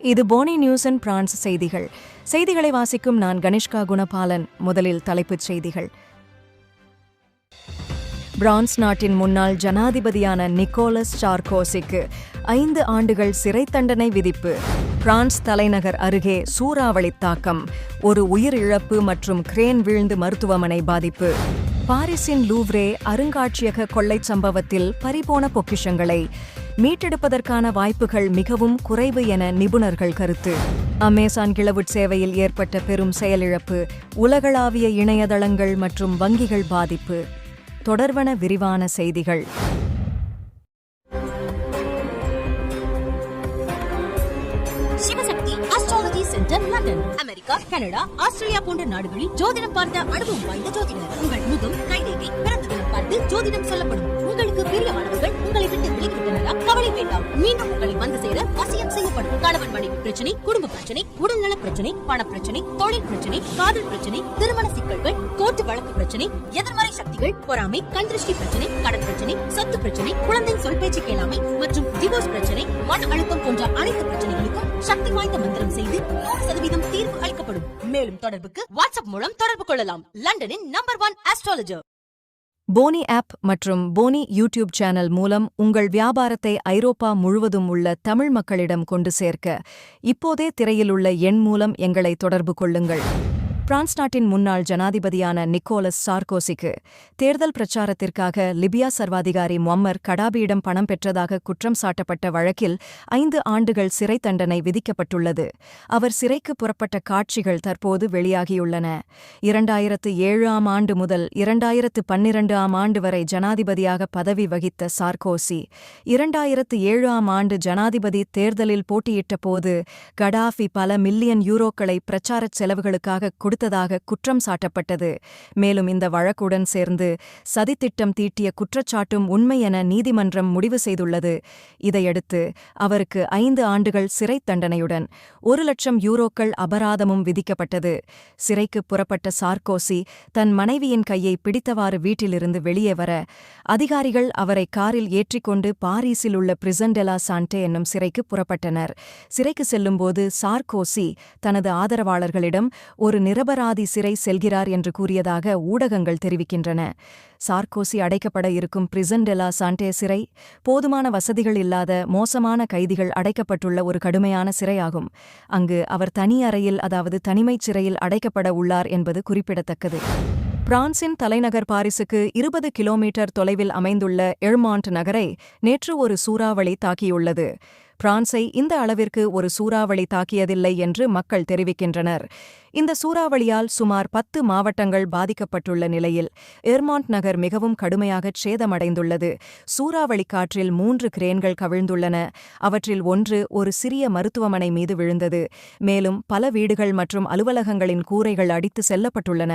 இது Fani news and France செய்திகள். செய்திகளை வாசிக்கும் நான் கணேஷ்கா குணபாலன் முதலில் தலைப்புச் செய்திகள். பிரான்ஸ் நாட்டின் முன்னாள் ஜனாதிபதியான நிக்கோலஸ் சார்கோசிக்கு ஐந்து ஆண்டுகள் சிறை தண்டனை விதிப்பு. பிரான்ஸ் தலைநகர் அருகே சூறாவளி தாக்கம் ஒரு உயிரிழப்பு மற்றும் கிரேன் வீழ்ந்து மருத்துவமனை பாதிப்பு. பாரிஸின் லூவ்ரே அருங்காட்சியக கொள்ளைச் சம்பவத்தில் பறிபோன பொக்கிஷங்களை. மீட்டெடுப்பதற்கான வாய்ப்புகள் மிகவும் குறைவு என நிபுணர்கள் கருத்து. அமேசான் கிளவுட் சேவையில் ஏற்பட்ட பெரும் செயலிழப்பு உலகளாவிய இணையதளங்கள் மற்றும் வங்கிகள் பாதிப்பு. தொடர்வன விரிவான செய்திகள். அமெரிக்கா கனடா ஆஸ்திரேலியா போன்ற நாடுகளில் ஜோதிடம் பார்த்த அனுபவம் வாய்ந்த ஜோதிடர். உங்கள் முதும் கைரேகை பிறந்த தினம் பார்த்து ஜோதிடம் சொல்லப்படும். உங்களுக்கு பிரியமானவர்கள் உங்களை விட்டு விலகிவிட்டனரா கவலை வேண்டாம். மீண்டும் உங்களை வந்து சேர வசியம் செய்யப்படும். கணவன் மனைவி பிரச்சனை குடும்ப பிரச்சனை உடல்நல பிரச்சனை பண பிரச்சனை தொழில் பிரச்சனை காதல் பிரச்சனை திருமண சிக்கல்கள் கோர்ட்டு வழக்கு பிரச்சனை எதிர்மறை சக்திகள் பொறாமை கண் திருஷ்டி பிரச்சனை கடன் பிரச்சனை சொத்து பிரச்சனை குழந்தை சொல் பேச்சு கேளாமை மற்றும் டிவோர்ஸ் பிரச்சனை மன அழுத்தம் போன்ற அனைத்து பிரச்சனைகளுக்கும் சக்தி வாய்ந்த மந்திரம் செய்து நூறு சதவீதம் தீர்வு அளிக்கப்படும். மேலும் தொடர்புக்கு வாட்ஸ்அப் மூலம் தொடர்பு கொள்ளலாம். லண்டனின் நம்பர் ஒன் ஆஸ்ட்ராலஜர் போனி ஆப் மற்றும் போனி யூடியூப் சேனல் மூலம் உங்கள் வியாபாரத்தை ஐரோப்பா முழுவதும் உள்ள தமிழ் மக்களிடம் கொண்டு சேர்க்க இப்போதே திரையில் உள்ள எண் மூலம் எங்களை தொடர்பு கொள்ளுங்கள். பிரான்ஸ் நாட்டின் முன்னாள் ஜனாதிபதியான நிக்கோலஸ் சார்கோசிக்கு தேர்தல் பிரச்சாரத்திற்காக லிபியா சர்வாதிகாரி மொம்மர் கடாபியிடம் பணம் பெற்றதாக குற்றம் சாட்டப்பட்ட வழக்கில் ஐந்து ஆண்டுகள் சிறை தண்டனை விதிக்கப்பட்டுள்ளது. அவர் சிறைக்கு புறப்பட்ட காட்சிகள் தற்போது வெளியாகியுள்ளன. இரண்டாயிரத்து ஏழாம் ஆண்டு முதல் இரண்டாயிரத்து பன்னிரண்டு ஆம் ஆண்டு வரை ஜனாதிபதியாக பதவி வகித்த சார்கோசி இரண்டாயிரத்து ஏழாம் ஆண்டு ஜனாதிபதி தேர்தலில் போட்டியிட்ட போது கடாஃபி பல மில்லியன் யூரோக்களை பிரச்சாரச் செலவுகளுக்காக கொடுத்ததாக குற்றம் சாட்டப்பட்டது. மேலும் இந்த வழக்குடன் சேர்ந்து சதித்திட்டம் தீட்டிய குற்றச்சாட்டும் உண்மை என நீதிமன்றம் முடிவு செய்துள்ளது. இதையடுத்து அவருக்கு ஐந்து ஆண்டுகள் சிறை தண்டனையுடன் ஒரு லட்சம் யூரோக்கள் அபராதமும் விதிக்கப்பட்டது. சிறைக்கு புறப்பட்ட சார்கோசி தன் மனைவியின் கையை பிடித்தவாறு வீட்டிலிருந்து வெளியே வர அதிகாரிகள் அவரை காரில் ஏற்றிக்கொண்டு பாரீஸில் உள்ள பிரிசன்டெலா சாண்டே என்னும் சிறைக்கு புறப்பட்டனர். சிறைக்கு செல்லும்போது சார்கோசி தனது ஆதரவாளர்களிடம் ஒரு நிரபராதி சிறை செல்கிறார் என்று கூறியதாக ஊடகங்கள் தெரிவிக்கின்றன. சார்கோசி அடைக்கப்பட இருக்கும் பிரிசன்டெலா சாண்டே சிறை போதுமான வசதிகள் இல்லாத மோசமான கைதிகள் அடைக்கப்பட்டுள்ள ஒரு கடுமையான சிறையாகும். அங்கு அவர் தனி அறையில் அதாவது தனிமைச் சிறையில் அடைக்கப்பட உள்ளார் என்பது குறிப்பிடத்தக்கது. பிரான்சின் தலைநகர் பாரிஸுக்கு இருபது கிலோமீட்டர் தொலைவில் அமைந்துள்ள எழ்மாண்ட் நகரை நேற்று ஒரு சூறாவளி தாக்கியுள்ளது. பிரான்சை இந்த அளவிற்கு ஒரு சூறாவளி தாக்கியதில்லை என்று மக்கள் தெரிவிக்கின்றனர். இந்த சூறாவளியால் சுமார் பத்து மாவட்டங்கள் பாதிக்கப்பட்டுள்ள நிலையில் எர்மாண்ட் நகர் மிகவும் கடுமையாக சேதமடைந்துள்ளது. சூறாவளி காற்றில் மூன்று கிரேன்கள் கவிழ்ந்துள்ளன. அவற்றில் ஒன்று ஒரு சிறிய மருத்துவமனை மீது விழுந்தது. மேலும் பல வீடுகள் மற்றும் அலுவலகங்களின் கூரைகள் அடித்து செல்லப்பட்டுள்ளன.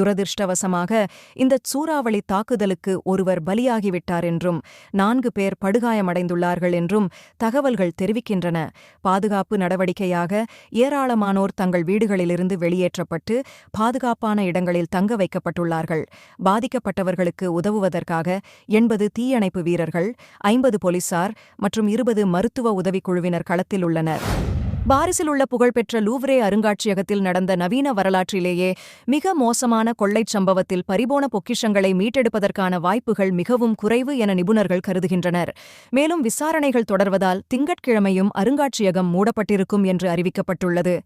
துரதிருஷ்டவசமாக இந்த சூறாவளி தாக்குதலுக்கு ஒருவர் பலியாகிவிட்டார் என்றும் நான்கு பேர் படுகாயமடைந்துள்ளார்கள் என்றும் தகவல்கள் தெரிவிக்கின்றன. பாதுகாப்பு நடவடிக்கையாக ஏராளமானோர் தங்கள் வீடுகளிலிருந்து வெளியேற்றப்பட்டு பாதுகாப்பான இடங்களில் தங்க வைக்கப்பட்டுள்ளார்கள். பாதிக்கப்பட்டவர்களுக்கு உதவுவதற்காக எண்பது தீயணைப்பு வீரர்கள் ஐம்பது போலீசார் மற்றும் இருபது மருத்துவ உதவிக்குழுவினர் களத்தில் உள்ளனர். பாரிஸில் உள்ள புகழ்பெற்ற லூவ்ரே அருங்காட்சியகத்தில் நடந்த நவீன வரலாற்றிலேயே மிக மோசமான கொள்ளைச் சம்பவத்தில் பரிபோன பொக்கிஷங்களை மீட்டெடுப்பதற்கான வாய்ப்புகள் மிகவும் குறைவு என நிபுணர்கள் கருதுகின்றனர். மேலும் விசாரணைகள் தொடர்வதால் திங்கட்கிழமையும் அருங்காட்சியகம் மூடப்பட்டிருக்கும் என்று அறிவிக்கப்பட்டுள்ளது.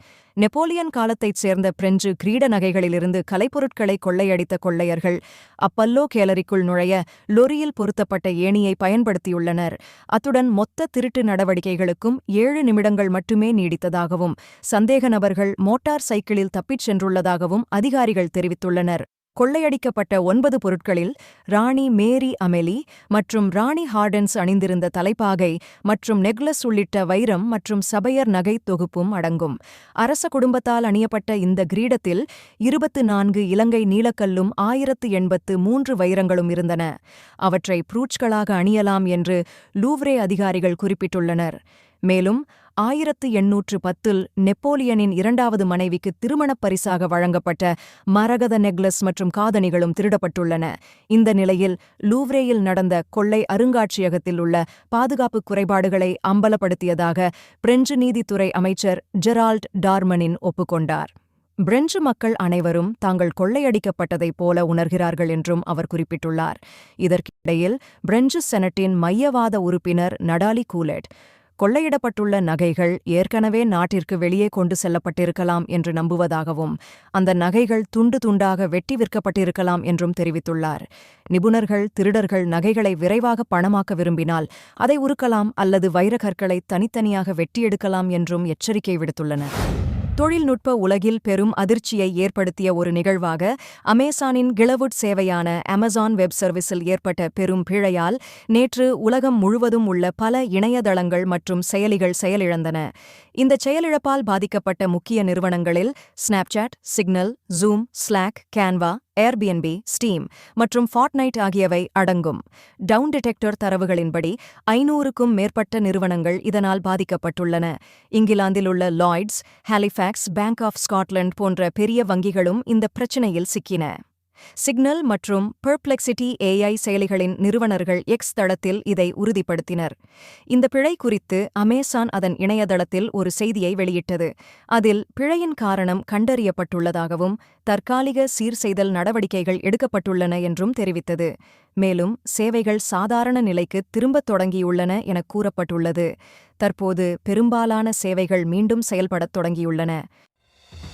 நெப்போலியன் காலத்தைச் சேர்ந்த பிரெஞ்சு கிரீட நகைகளிலிருந்து கலைப்பொருட்களை கொள்ளையடித்த கொள்ளையர்கள் அப்பல்லோ கேலரிக்குள் நுழைய லொரியில் பொருத்தப்பட்ட ஏணியை பயன்படுத்தியுள்ளனர். அத்துடன் மொத்த திருட்டு நடவடிக்கைகளுக்கும் ஏழு நிமிடங்கள் மட்டுமே நீடித்ததாகவும் சந்தேக நபர்கள் மோட்டார் சைக்கிளில் தப்பிச் சென்றுள்ளதாகவும் அதிகாரிகள் தெரிவித்துள்ளனர். கொள்ளையடிக்கப்பட்ட ஒன்பது பொருட்களில் ராணி மேரி அமெலி மற்றும் ராணி ஹார்டன்ஸ் அணிந்திருந்த தலைப்பாகை மற்றும் நெக்லஸ் உள்ளிட்ட வைரம் மற்றும் சபையர் நகை தொகுப்பும் அடங்கும். அரச குடும்பத்தால் அணியப்பட்ட இந்த கிரீடத்தில் இருபத்து நான்கு இலங்கை நீலக்கல்லும் ஆயிரத்து எண்பத்து மூன்று வைரங்களும் இருந்தன. அவற்றை ப்ரூச்களாக அணியலாம் என்று லூவ்ரே அதிகாரிகள் குறிப்பிட்டுள்ளனர். மேலும் ஆயிரத்து எண்ணூற்று பத்தில் நெப்போலியனின் இரண்டாவது மனைவிக்கு திருமணப் பரிசாக வழங்கப்பட்ட மரகத நெக்லஸ் மற்றும் காதணிகளும் திருடப்பட்டுள்ளன. இந்த நிலையில் லூவ்ரேயில் நடந்த கொள்ளை அருங்காட்சியகத்தில் உள்ள பாதுகாப்பு குறைபாடுகளை அம்பலப்படுத்தியதாக பிரெஞ்சு நீதித்துறை அமைச்சர் ஜெரால்ட் டார்மனின் ஒப்புக்கொண்டார். பிரெஞ்சு மக்கள் அனைவரும் தாங்கள் கொள்ளையடிக்கப்பட்டதைப் போல உணர்கிறார்கள் என்றும் அவர் குறிப்பிட்டுள்ளார். இதற்கிடையில் பிரெஞ்சு செனட்டின் மையவாத உறுப்பினர் நடாலி கூலெட் கொள்ளையிடப்பட்டுள்ள நகைகள் ஏற்கனவே நாட்டிற்கு வெளியே கொண்டு செல்லப்பட்டிருக்கலாம் என்று நம்புவதாகவும் அந்த நகைகள் துண்டு துண்டாக வெட்டி விற்கப்பட்டிருக்கலாம் என்றும் தெரிவித்துள்ளார். நிபுணர்கள் திருடர்கள் நகைகளை விரைவாக பணமாக்க விரும்பினால் அதை உருக்கலாம் அல்லது வைரக்கற்களை தனித்தனியாக வெட்டி எடுக்கலாம் என்றும் எச்சரிக்கை விடுத்துள்ளனர். தொழில்நுட்ப உலகில் பெரும் அதிர்ச்சியை ஏற்படுத்திய ஒரு நிகழ்வாக அமேசானின் கிளவுட் சேவையான அமேசான் வெப் சர்வீஸில் ஏற்பட்ட பெரும் பிழையால் நேற்று உலகம் முழுவதும் உள்ள பல இணையதளங்கள் மற்றும் செயலிகள் செயலிழந்தன. இந்த செயலிழப்பால் பாதிக்கப்பட்ட முக்கிய நிறுவனங்களில் Snapchat Signal Zoom Slack Canva Airbnb Steam மற்றும் ஃபார்ட்நைட் ஆகியவை அடங்கும். டவுன் டிடெக்டர் தரவுகளின்படி ஐநூறுக்கும் மேற்பட்ட நிறுவனங்கள் இதனால் பாதிக்கப்பட்டுள்ளன. இங்கிலாந்தில் உள்ள Lloyds Halifax bank of Scotland போன்ற பெரிய வங்கிகளும் இந்த பிரச்சினையில் சிக்கின. சிக்னல் மற்றும் பெர்ப்ளெக்சிட்டி ஏஐ செயலிகளின் நிறுவனர்கள் எக்ஸ் தளத்தில் இதை உறுதிப்படுத்தினர். இந்த பிழை குறித்து அமேசான் அதன் இணையதளத்தில் ஒரு செய்தியை வெளியிட்டது. அதில் பிழையின் காரணம் கண்டறியப்பட்டுள்ளதாகவும் தற்காலிக சீர்செய்தல் நடவடிக்கைகள் எடுக்கப்பட்டுள்ளன என்றும் தெரிவித்தது. மேலும் சேவைகள் சாதாரண நிலைக்கு திரும்பத் தொடங்கியுள்ளன என கூறப்பட்டுள்ளது. தற்போது பெரும்பாலான சேவைகள் மீண்டும் செயல்படத் தொடங்கியுள்ளன.